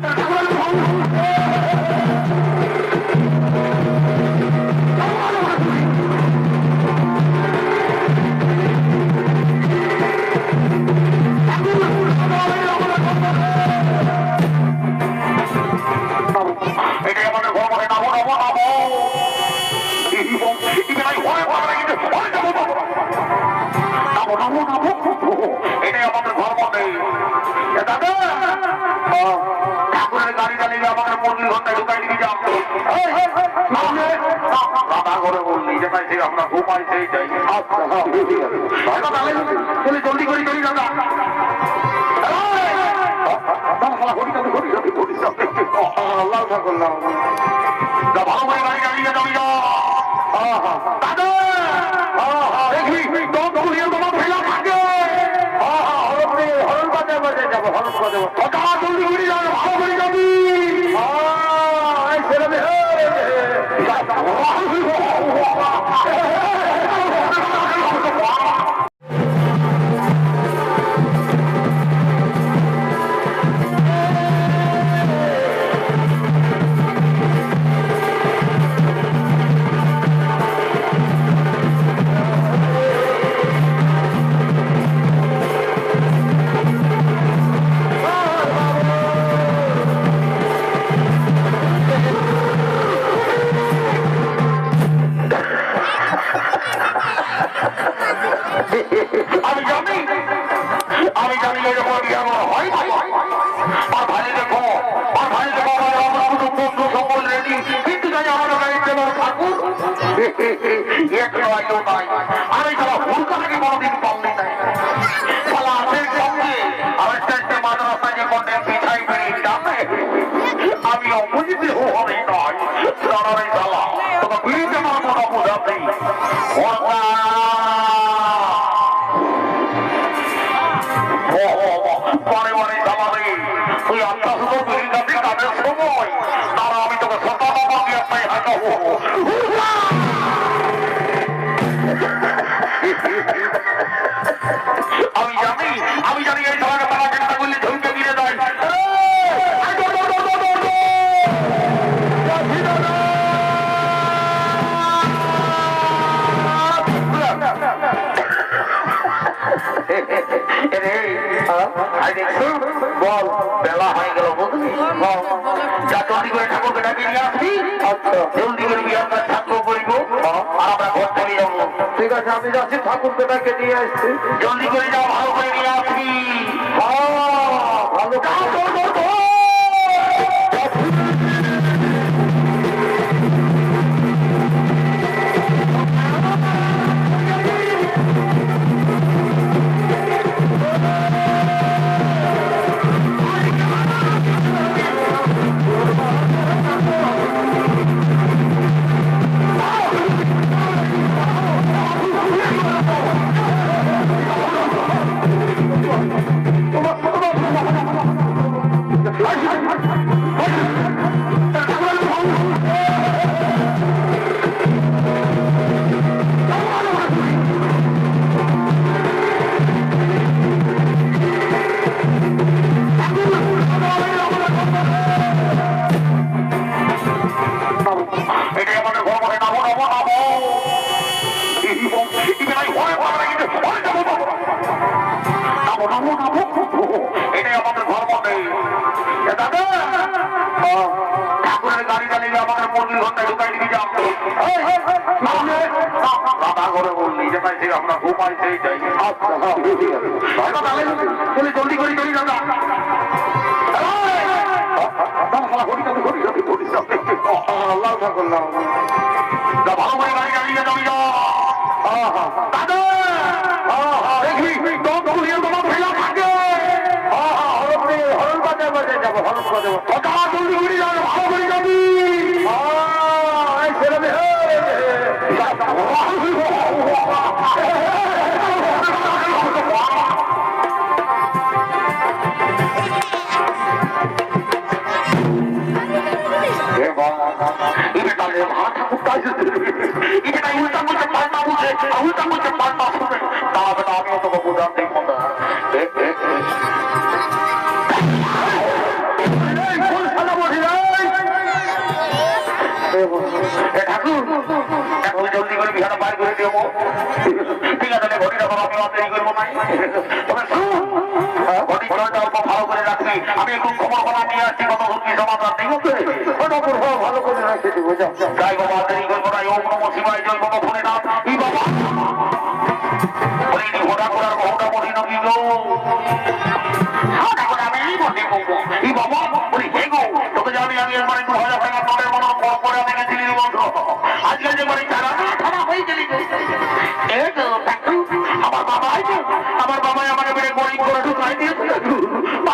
Thank you. জলদি অপোজিটে হই নয় দাঁড়াবে সালা তোমার বিড়িতে মারবো না বোঝাতে ওরা পরে পরে তুই আত্মা শুধু কাজের সময় তারা আমি তোকে সতা বাবা বল বেলা হয়ে গেল বুঝলি? যা জলদি করে ঠাকুরকে নিয়ে আসবি। জলদি করে বিয়ে আমরা ঠাকুর করিব। আর আমরা ঘর থেকে যাব। ঠিক আছে আমি যাচ্ছি ঠাকুরকে ডাকে নিয়ে আসছি। জলদি করে যাও ভালো করে নিয়ে আসবি। ভালো যাও, যাও, দাদা করে ভালো করে গাড়ি গাড়ি দাদা इनका ने भाषा कुत्ता इस इनका उल्टा मुझे पालना मुझे उल्टा मुझे पालना सुने ताब ताब में तो बबूदा नहीं होता ঠাকুর এখন জলদি করে বিহার বার করে দেবো ঠিক আছে ঘটিটা বাবা আমি দেরি করব নাই রাখবি আমি একটু খবর খবর নিয়ে আসছি কত কি সমাধান ঠিক আছে? ভালো করে রাখে দেবো যাও যাও। যাই বাবা দেরি করব না ওম নম শিবায় জয় বাবা ফোনে না ই বাবা! ঘোড়া ঘোড়ার বহুটা বলি নবী গো ঘোড়া ঘোড়া আমি বলি গো ই বাবা বলি হে গো তোকে জানি আমি একবার একটু হাজার টাকা নোটের মতো বড় করে আমি গেছিলি বন্ধু। আজকাল যে বাড়ি তারা থানা হয়ে গেলি গো এ গো ঠাকুর আমার বাবা আমার বাবা আমাকে বেড়ে গরিব করে ঢুকাই দিয়েছে।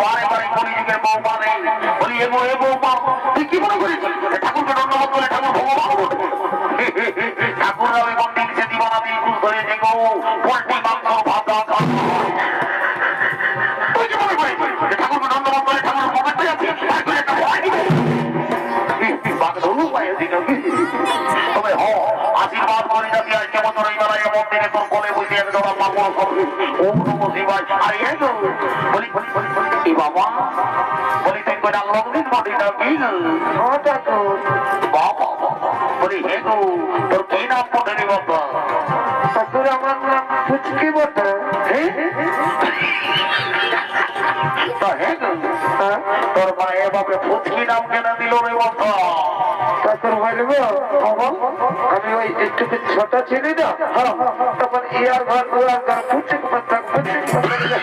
বারে বারে কলিযুগের বৌমা নেই বলি এ গো পোল্ট্রি মাংস, ভাত তুই কি মনে করিস? ঠাকুরকে আর আশীর্বাদ করে যাবি এই বেলায় এমন দিনে তোর কোলে বসে শিবায়। আর এই বলি বলি বলি বলি বাবা বলি কয়টা লগ্নিন বডিটা কি ও ঠাকুর বাবা বলি হে গো তোর কি নাম পটেনি বাবা? ঠাকুর আমার নাম ফুচকি বটে। হ্যাঁ? তোর মা এভাবে ফুচকি নাম কেন দিল রে বাবা। ঠাকুর বলব আমি ওই একটু ছোট ছিলি না হ্যাঁ, তখন ইয়ার ঘর ফুচক পাতা ফুচক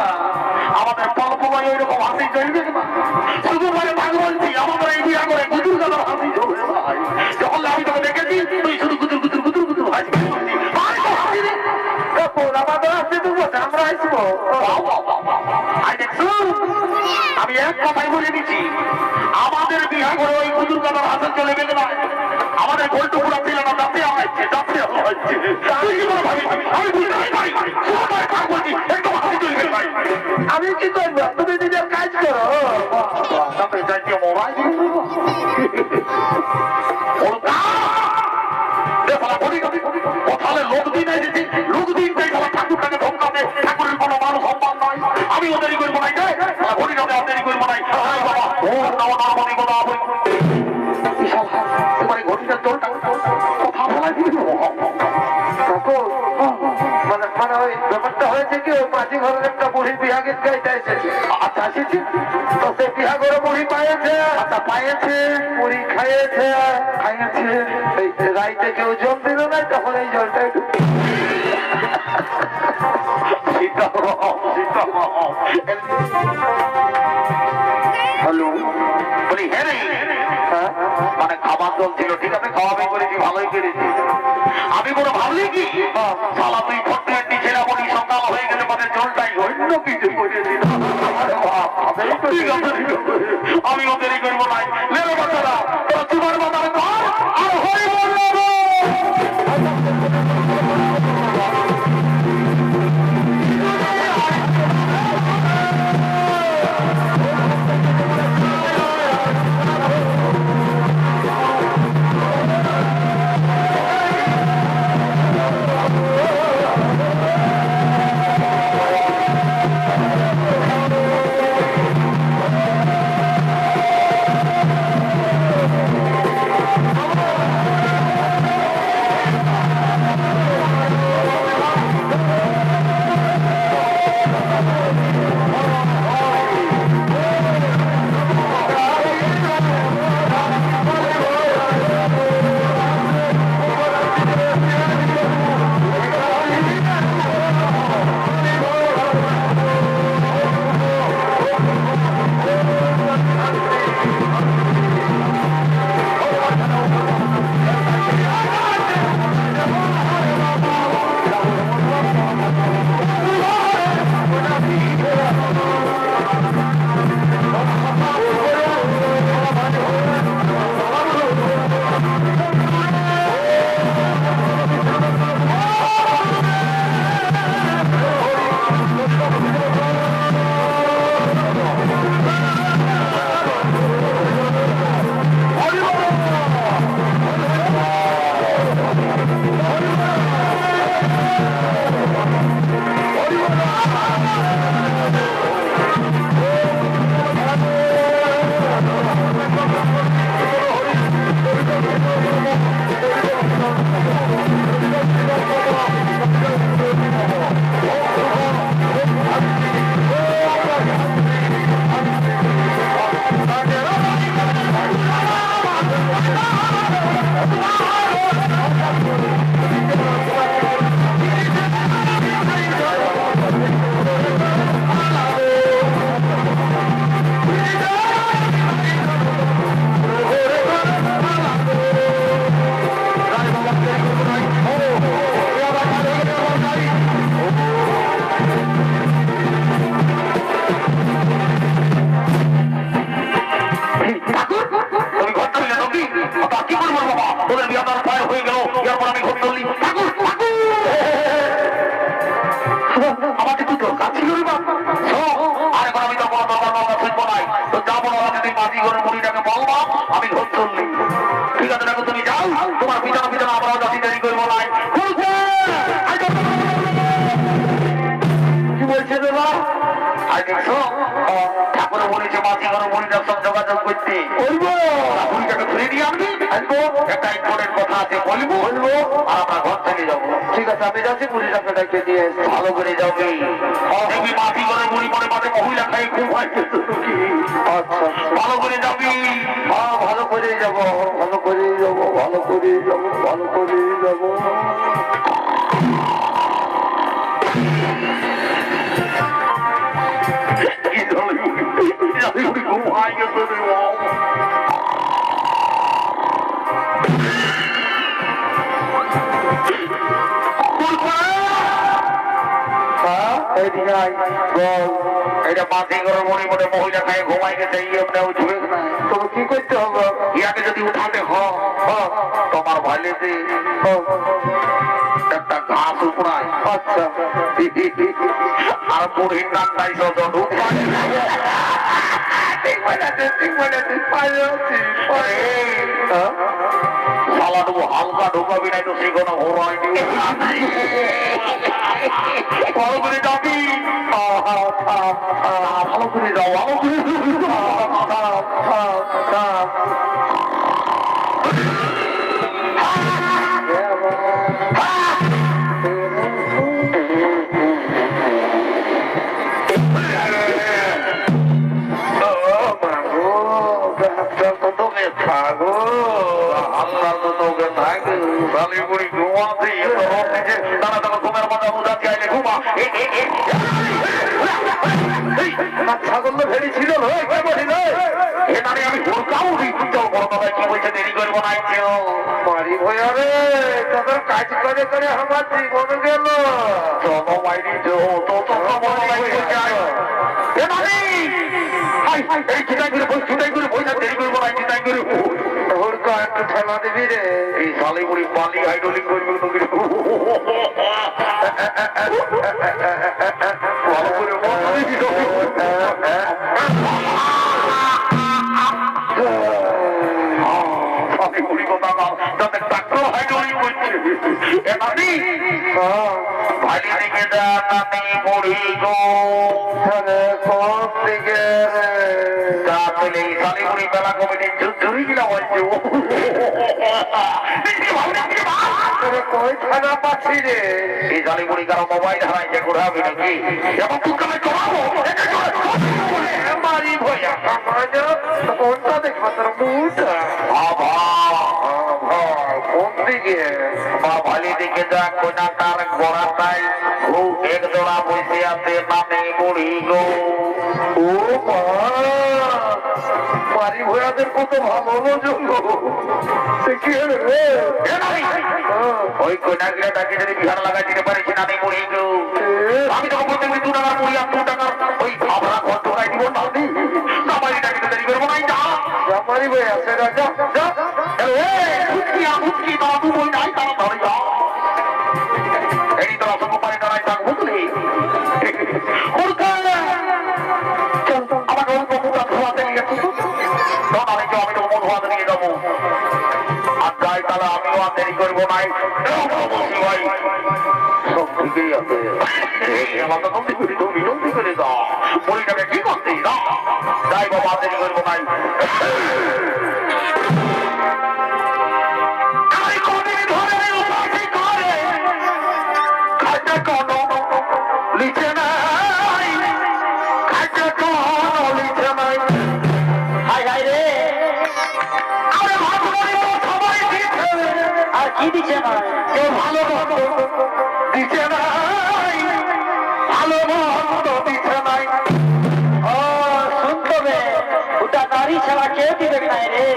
না শুধু মানে ভাগ বলছি আমাদের এই বিয়া করে কুতুর কথা আমি যখন আমি তোকে দেখেছি তুই শুধু কুতুর কুতুর কুতুর কুতুর ভাই ভাই তো হাসি আমরা আসব দেখছ? আমি এক কথাই বলে দিচ্ছি। আমাদের বিয়া করে ওই কুতুর কথা হাসন চলে গেলে না? আমাদের গোলটু পুরা ছিল না হচ্ছে দাঁতে হচ্ছে তুই কি করে ভাবি আমি বুঝতে পারি ভাই। বলছি আমি কি করব? তুমি নিজের কাজ করো। তবে যাইতে মোবাইল কোথালে লোক দিন এসেছি লোক দিন আমি ওদেরই করব নাই রে বলি যাবে ওদেরই করব নাই বাবা ও নাও মনে বিশাল কথা দিবি মানে ওই ব্যাপারটা হয়েছে কি ওই মাঝি ঘরের একটা বুড়ি বিহা গীত গাইতে এসেছে। আচ্ছা এসেছি? তো সে বিহা করে বুড়ি পাইয়েছে আচ্ছা পাইয়েছে বুড়ি খাইয়েছে। খাইয়েছে। রাইতে কেউ জল দিল না তখন এই জলটা একটু হ্যালো? বলি হ্যাঁ রে। হ্যাঁ? মানে খাবার জল ছিল, ঠিক আছে, খাওয়াবে করেছি ভালোই করেছি আমি কোনো ভাবলি কি সালা তুই ফটো একটি ছেলে বলি, সকাল হয়ে গেলে মানে জলটাই অন্য কিছু। আমি ও দেরি করব, নাই। লেলো বাচ্চারা তোমার কর আর হরি বল আর আমি তো যাব না যদি মাটি ঘরের মুড়িটাকে বলব আমি ঘর তুললি ঠিক আছে দেখো তুমি যাও তোমার? পিছনে পিছনে আমরাও যাচ্ছি দেরি করব নাই কি বলছে মাটি ঘরের সব যোগাযোগ করতে। বলব। মুড়িটাকে ফিরে দিয়ে আনবি। আনব একটা ইম্পর্টেন্ট কথা আছে বলব। বলব। আর আমরা ঘর থেকে যাব। ঠিক আছে আমি যাচ্ছি ডাকে নিয়ে এসছি ভালো করে যাবে দেখবি মাটি করে মনে মাঝে মহিলা খাই খুব আচ্ছা। ভালো করে যাবি। ভালো করেই যাব ভালো করেই যাব ভালো করেই যাব ভালো করেই যাব। হয়। হ্যাঁ মনে কি করতে হবে ইয়াকে যদি উঠাতে হ হ্যাঁ, তোমার ভাইলেতে হ্যাঁ, একটা ঘাস উপড়ায় আচ্ছা আর বুড়ির নামটাই সব ঠিক বলেছে ঠিক বলেছে? শালা দেবো হালকা ঢোকাবি নাই তো সেই কোনো ঘোর হয়নি ভালো করে যাবি ভালো করে যাও ভালো করে থাকে বালিপুরি ঘুমাতে দাঁড়া দাঁড়া ঘুমের মজা বুঝাতে আইলে ঘুমা। এ, এ, এ। আর ছাগল ভেড়ি ছিল নয় কে বলিল এখানে আমি হুড়কাও দিচ্ছি তো বড় দাদা কি বলছে দেরি করব না কেউ মারি ভয়া রে তোদের কাজ করে করে আমার জীবন গেল। চলো বাইরে তো তো তো তো বড় দাদা কি বলছে এ মালি! হাই, হাই, এই চিন্তাই করে বই, চিন্তাই করে বই না, দেরি করব না, চিন্তাই করে একটু ঠেলা দিবি রে এই শালি বুড়ি বালি। হাইড্রোলিক ভালো! হ্যাঁ, দিকে যা নাতি বুড়ি গো। তাহলে কোন দিকে মেলা কমিটির ঝুড়ি কিনা বলছে ও। ভালো, দেখি ভালো। তোরে কই থানা পাচ্ছি রে? এই শালি কারও মোবাইল হারাইছে ঘোরাবি নাকি? এবং তুই কামে মারি ভয়া। আমার কোনটা দেখবা? তোর মুটা বাবা কোন দিকে? বা ভালি দিকে যা কোনা তার গোড়াটাই ও এক জোড়া বসে আছে নামে বুড়ি গো। ও মা। মারি ভয়াদের কত ভালো ওই তাকে যদি বিহার দিতে গো আমি দু টাকার আর দু টাকার ওই ভাবনা ঘর ঢোকাই দিব না দেরি করব মারি বই নাই তারা ধরে যা। যাই তাহলে আমিও আর দেরি করব নাই ভাই। সব ঠিকই আছে। তুমি জলদি করে দাও। বড়িটাকে কি করছিস না যাই বাবা দেরি করব নাই দিচ্ছে না। কেউ ভালো মন্দ দিচ্ছে নাই ভালো মন্দ দিচ্ছে নাই ও, শুনতো ওটা নারী ছাড়া কেউ দিবে নাই রে।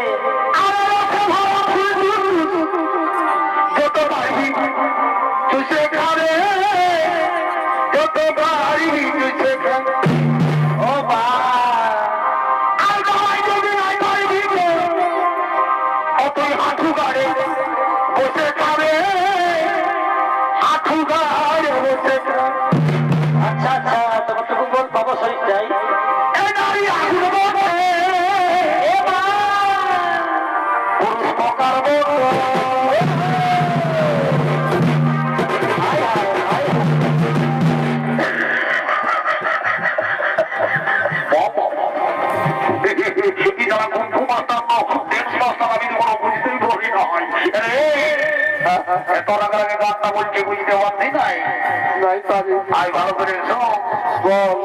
আই ভালো করে বল।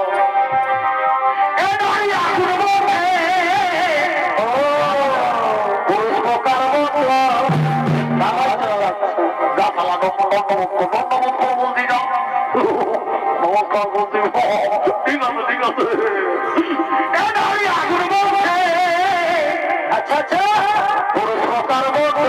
নমস্কার বলছি। ঠিক আছে ঠিক আছে। আচ্ছা আচ্ছা। পুরস্কার বলতে